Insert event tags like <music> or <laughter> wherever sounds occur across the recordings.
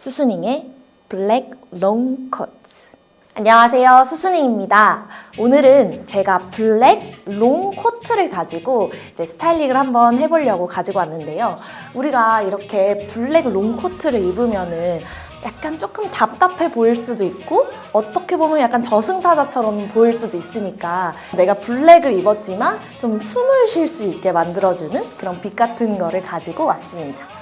수순잉의 블랙 롱 코트. 안녕하세요. 수순잉입니다. 오늘은 제가 블랙 롱 코트를 가지고 이제 스타일링을 한번 해보려고 가지고 왔는데요. 우리가 이렇게 블랙 롱 코트를 입으면은 약간 조금 답답해 보일 수도 있고 어떻게 보면 약간 저승사자처럼 보일 수도 있으니까 내가 블랙을 입었지만 좀 숨을 쉴 수 있게 만들어주는 그런 빛 같은 거를 가지고 왔습니다.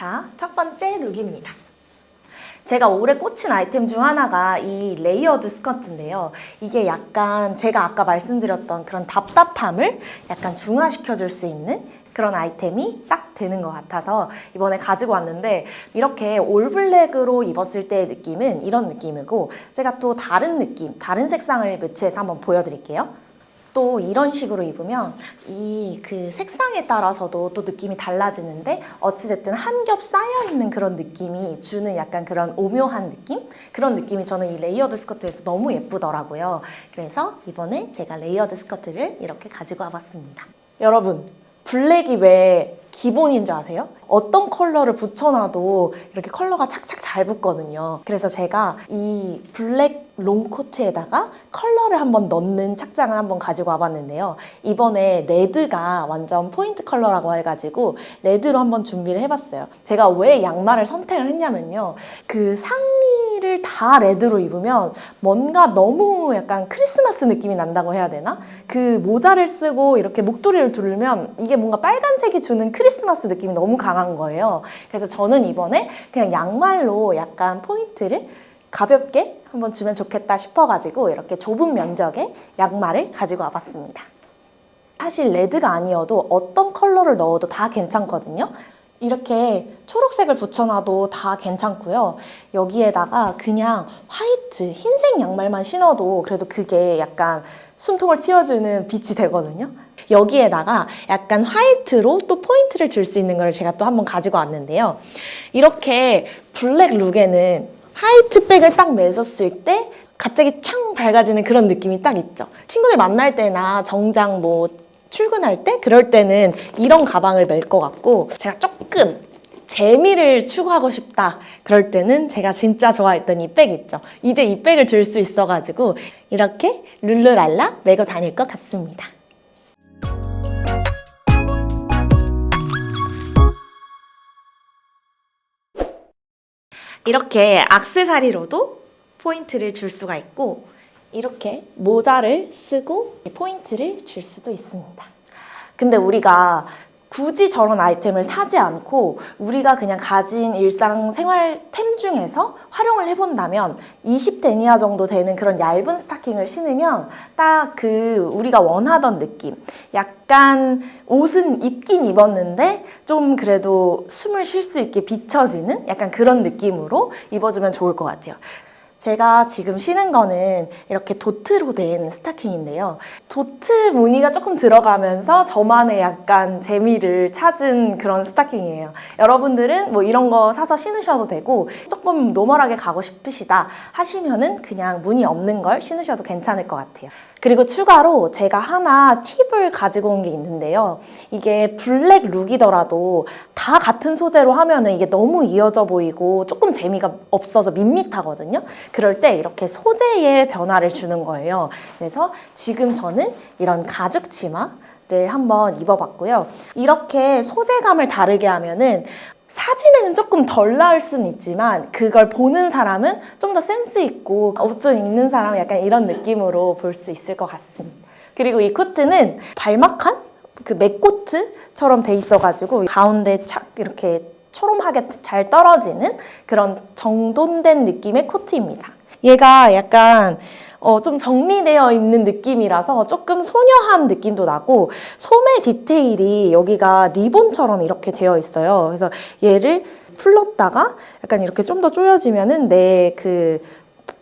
자, 첫 번째 룩입니다. 제가 올해 꽂힌 아이템 중 하나가 이 레이어드 스커트인데요. 이게 약간 제가 아까 말씀드렸던 그런 답답함을 약간 중화시켜줄 수 있는 그런 아이템이 딱 되는 것 같아서 이번에 가지고 왔는데 이렇게 올블랙으로 입었을 때의 느낌은 이런 느낌이고 제가 또 다른 느낌, 다른 색상을 매치해서 한번 보여드릴게요. 또 이런 식으로 입으면 이 그 색상에 따라서도 또 느낌이 달라지는데 어찌됐든 한 겹 쌓여 있는 그런 느낌이 주는 약간 그런 오묘한 느낌? 그런 느낌이 저는 이 레이어드 스커트에서 너무 예쁘더라고요. 그래서 이번에 제가 레이어드 스커트를 이렇게 가지고 와봤습니다. 여러분, 블랙이 왜 기본인 줄 아세요? 어떤 컬러를 붙여놔도 이렇게 컬러가 착착 잘 붙거든요. 그래서 제가 이 블랙 롱코트에다가 컬러를 한번 넣는 착장을 한번 가지고 와봤는데요. 이번에 레드가 완전 포인트 컬러라고 해가지고 레드로 한번 준비를 해봤어요. 제가 왜 양말을 선택을 했냐면요. 그 상 의를 다 레드로 입으면 뭔가 너무 약간 크리스마스 느낌이 난다고 해야 되나? 그 모자를 쓰고 이렇게 목도리를 두르면 이게 뭔가 빨간색이 주는 크리스마스 느낌이 너무 강한 거예요. 그래서 저는 이번에 그냥 양말로 약간 포인트를 가볍게 한번 주면 좋겠다 싶어가지고 이렇게 좁은 면적의 양말을 가지고 와봤습니다. 사실 레드가 아니어도 어떤 컬러를 넣어도 다 괜찮거든요. 이렇게 초록색을 붙여놔도 다 괜찮고요. 여기에다가 그냥 화이트, 흰색 양말만 신어도 그래도 그게 약간 숨통을 틔워주는 빛이 되거든요. 여기에다가 약간 화이트로 또 포인트를 줄 수 있는 걸 제가 또 한번 가지고 왔는데요. 이렇게 블랙 룩에는 화이트 백을 딱 매줬을 때 갑자기 창 밝아지는 그런 느낌이 딱 있죠. 친구들 만날 때나 정장 뭐 출근할 때 그럴 때는 이런 가방을 멜 것 같고 제가 조금 재미를 추구하고 싶다 그럴 때는 제가 진짜 좋아했던 이 백 있죠. 이제 이 백을 들 수 있어가지고 이렇게 룰루랄라 메고 다닐 것 같습니다. 이렇게 악세사리로도 포인트를 줄 수가 있고 이렇게 모자를 쓰고 포인트를 줄 수도 있습니다. 근데 우리가 굳이 저런 아이템을 사지 않고 우리가 그냥 가진 일상 생활템 중에서 활용을 해본다면 20데니아 정도 되는 그런 얇은 스타킹을 신으면 딱 그 우리가 원하던 느낌 약간 옷은 입긴 입었는데 좀 그래도 숨을 쉴 수 있게 비춰지는 약간 그런 느낌으로 입어주면 좋을 것 같아요. 제가 지금 신은 거는 이렇게 도트로 된 스타킹인데요. 도트 무늬가 조금 들어가면서 저만의 약간 재미를 찾은 그런 스타킹이에요. 여러분들은 뭐 이런 거 사서 신으셔도 되고 조금 노멀하게 가고 싶으시다 하시면은 그냥 무늬 없는 걸 신으셔도 괜찮을 것 같아요. 그리고 추가로 제가 하나 팁을 가지고 온 게 있는데요. 이게 블랙 룩이더라도 다 같은 소재로 하면은 이게 너무 이어져 보이고 조금 재미가 없어서 밋밋하거든요. 그럴 때 이렇게 소재의 변화를 주는 거예요. 그래서 지금 저는 이런 가죽 치마를 한번 입어봤고요. 이렇게 소재감을 다르게 하면은 사진에는 조금 덜 나을 수는 있지만 그걸 보는 사람은 좀 더 센스 있고 옷 좀 입는 사람은 약간 이런 느낌으로 볼 수 있을 것 같습니다. 그리고 이 코트는 발막한 그 맥코트처럼 돼 있어가지고 가운데 착 이렇게 초롬하게 잘 떨어지는 그런 정돈된 느낌의 코트입니다. 얘가 약간 어, 좀 정리되어 있는 느낌이라서 조금 소녀한 느낌도 나고 소매 디테일이 여기가 리본처럼 이렇게 되어 있어요. 그래서 얘를 풀렀다가 약간 이렇게 좀 더 조여지면은 내그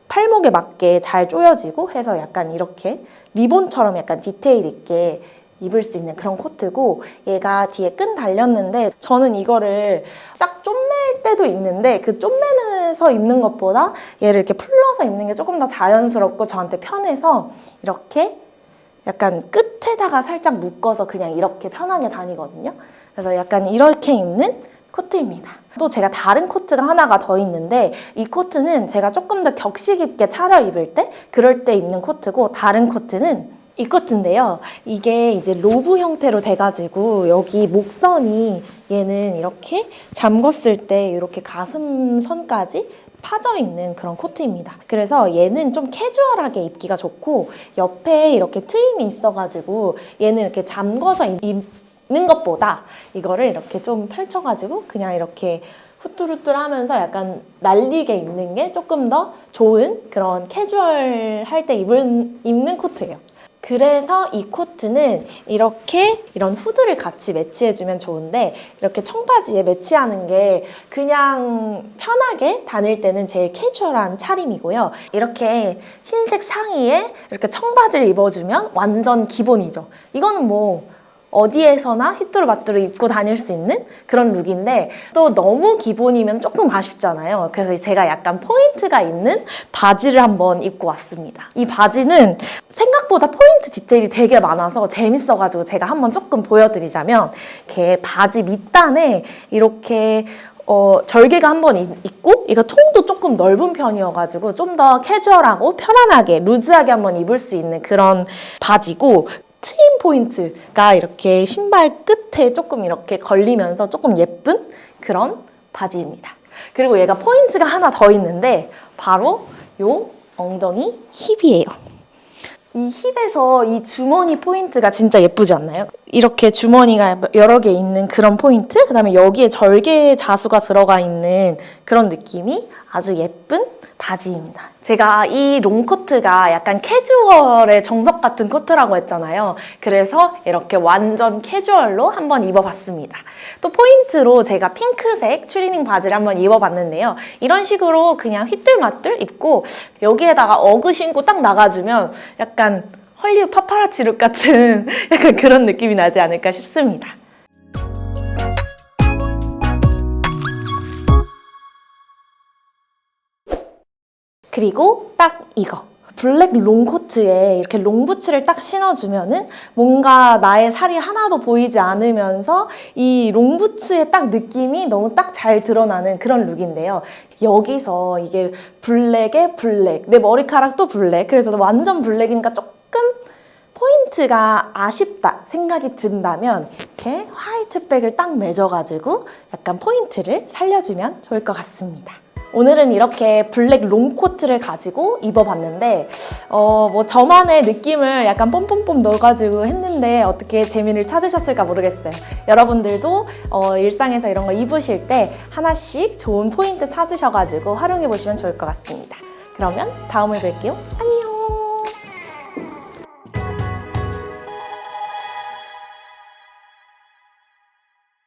팔목에 맞게 잘 조여지고 해서 약간 이렇게 리본처럼 약간 디테일 있게 입을 수 있는 그런 코트고 얘가 뒤에 끈 달렸는데 저는 이거를 싹 쪼맬 때도 있는데 그 쪼매면서 입는 것보다 얘를 이렇게 풀러서 입는 게 조금 더 자연스럽고 저한테 편해서 이렇게 약간 끝에다가 살짝 묶어서 그냥 이렇게 편하게 다니거든요. 그래서 약간 이렇게 입는 코트입니다. 또 제가 다른 코트가 하나가 더 있는데 이 코트는 제가 조금 더 격식 있게 차려 입을 때 그럴 때 입는 코트고 다른 코트는 이 코트인데요. 이게 이제 로브 형태로 돼가지고 여기 목선이 얘는 이렇게 잠궜을 때 이렇게 가슴선까지 파져 있는 그런 코트입니다. 그래서 얘는 좀 캐주얼하게 입기가 좋고 옆에 이렇게 트임이 있어가지고 얘는 이렇게 잠궈서 입는 것보다 이거를 이렇게 좀 펼쳐가지고 그냥 이렇게 후뚜루뚜 하면서 약간 날리게 입는 게 조금 더 좋은 그런 캐주얼 할 때 입은, 입는 코트예요. 그래서 이 코트는 이렇게 이런 후드를 같이 매치해주면 좋은데 이렇게 청바지에 매치하는 게 그냥 편하게 다닐 때는 제일 캐주얼한 차림이고요. 이렇게 흰색 상의에 이렇게 청바지를 입어주면 완전 기본이죠. 이거는 뭐 어디에서나 히뚜루마뚜루 입고 다닐 수 있는 그런 룩인데 또 너무 기본이면 조금 아쉽잖아요. 그래서 제가 약간 포인트가 있는 바지를 한번 입고 왔습니다. 이 바지는 생각보다 포인트 디테일이 되게 많아서 재밌어가지고 제가 한번 조금 보여드리자면 이렇게 바지 밑단에 이렇게 어, 절개가 한 번 있고 이거 통도 조금 넓은 편이어가지고 좀 더 캐주얼하고 편안하게 루즈하게 한번 입을 수 있는 그런 바지고 트임 포인트가 이렇게 신발 끝에 조금 이렇게 걸리면서 조금 예쁜 그런 바지입니다. 그리고 얘가 포인트가 하나 더 있는데 바로 요 엉덩이 힙이에요. 이 힙에서 이 주머니 포인트가 진짜 예쁘지 않나요? 이렇게 주머니가 여러 개 있는 그런 포인트, 그 다음에 여기에 절개 자수가 들어가 있는 그런 느낌이 아주 예쁜 바지입니다. 제가 이 롱코트가 약간 캐주얼의 정석 같은 코트라고 했잖아요. 그래서 이렇게 완전 캐주얼로 한번 입어봤습니다. 또 포인트로 제가 핑크색 추리닝 바지를 한번 입어봤는데요. 이런 식으로 그냥 휘뚤마뚤 입고 여기에다가 어그 신고 딱 나가주면 약간 헐리우드 파파라치 룩 같은 <laughs> 약간 그런 느낌이 나지 않을까 싶습니다. 그리고 딱 이거. 블랙 롱코트에 이렇게 롱부츠를 딱 신어주면은 뭔가 나의 살이 하나도 보이지 않으면서 이 롱부츠의 딱 느낌이 너무 딱 잘 드러나는 그런 룩인데요. 여기서 이게 블랙에 블랙, 내 머리카락도 블랙. 그래서 완전 블랙이니까 조금 포인트가 아쉽다 생각이 든다면 이렇게 화이트백을 딱 매줘가지고 약간 포인트를 살려주면 좋을 것 같습니다. 오늘은 이렇게 블랙 롱코트를 가지고 입어봤는데 어 뭐 저만의 느낌을 약간 뽐뽐뽐 넣어가지고 했는데 어떻게 재미를 찾으셨을까 모르겠어요. 여러분들도 어 일상에서 이런 거 입으실 때 하나씩 좋은 포인트 찾으셔가지고 활용해 보시면 좋을 것 같습니다. 그러면 다음에 뵐게요. 안녕.